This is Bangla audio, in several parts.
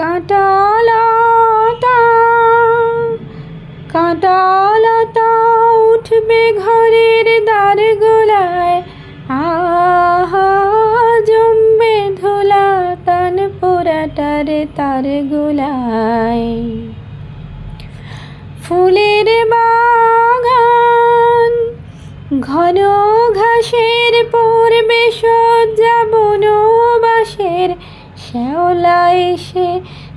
কাঁটালতা কাঁটালতা উঠবে ঘরের দ্বার গোলায় আহা, জমবে ধুলা তান পোড়াটারে তার গোলায় ফুলের বাগান, ঘন ঘাসের পূর্বে সজ্জা বনবাসের শ্যাওলা এসে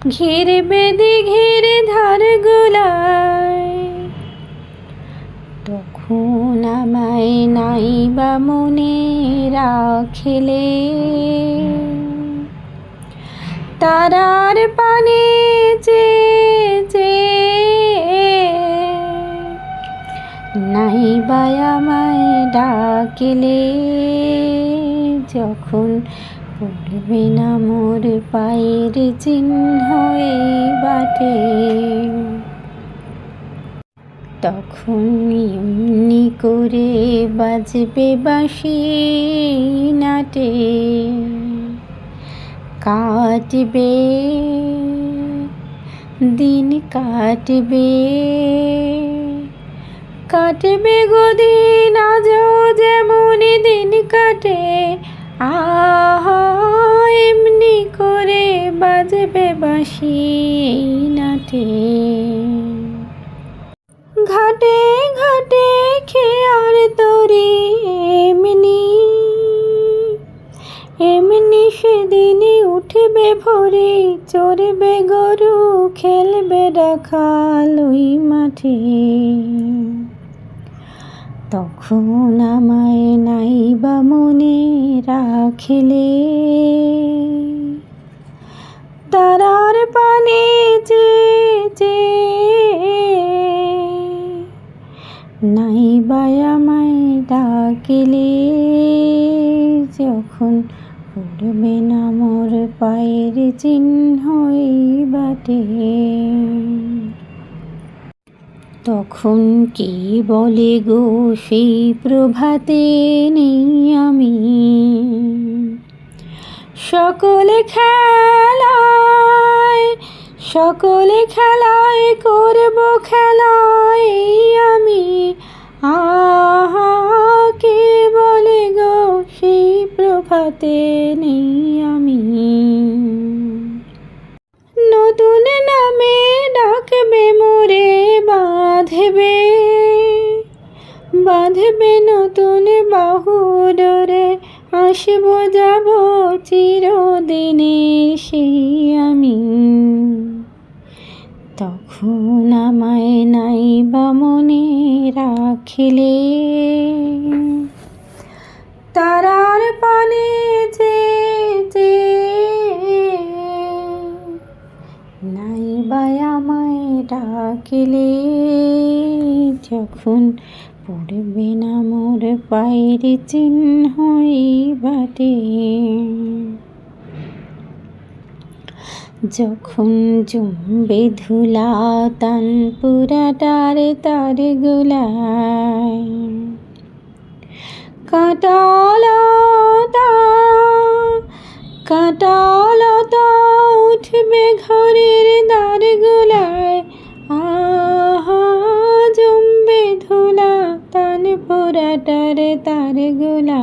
ঘিরবে দিঘির ধার গোলায় তখন আমায় নাই বা মনে রাখিলে। তারার পানে যে যে নাই বা আমায় ডাকিলে, যখন পড়বে না মোর পায়ের চিহ্ন এই বাটে। তখন করে বাজবে বাঁশি নাটে। কাটবে, দিন কাটবে। কাটবে গো বাঁশি এই নাটে ঘাটে ঘাটে খেয়ার তরি এমনি এমনি সেদিনই উঠবে ভোরে, চড়বে গরু, খেলবে রাখাল ওই মাঠে। তখন আমায় নাই বা মনে রাখিলে। তারার পানে যে যে। নাই বা আমায় ডাকিলে যখন পড়বে না মোর পায়ের চিহ্ন এই বাটে। তখন কি বলে গো সেই প্রভাতে নেই আমি? সকলে খেলায় সকলে খেলায় করব খেলায়, আমি আহা কে বলে গো, সেই প্রভাতে নেই আমি। নতুন নামে ডাকবে মোরে, বাঁধবে বাঁধবে নতুন বাহু ডোরে আসব যাব চিরদিনের সেই আমি। তখন আমায় নাই বা মনে রাখিলে। তারার পানে যে যে নাই বা আমায় ডাকিলে, যখন পড়বে না মোর পায়ের চিহ্ন এই বাটে। যখন জমবে ধুলা তান পুরাটার তার গোলায় ঘরের কাঁটালতা কাটারে তারগুলা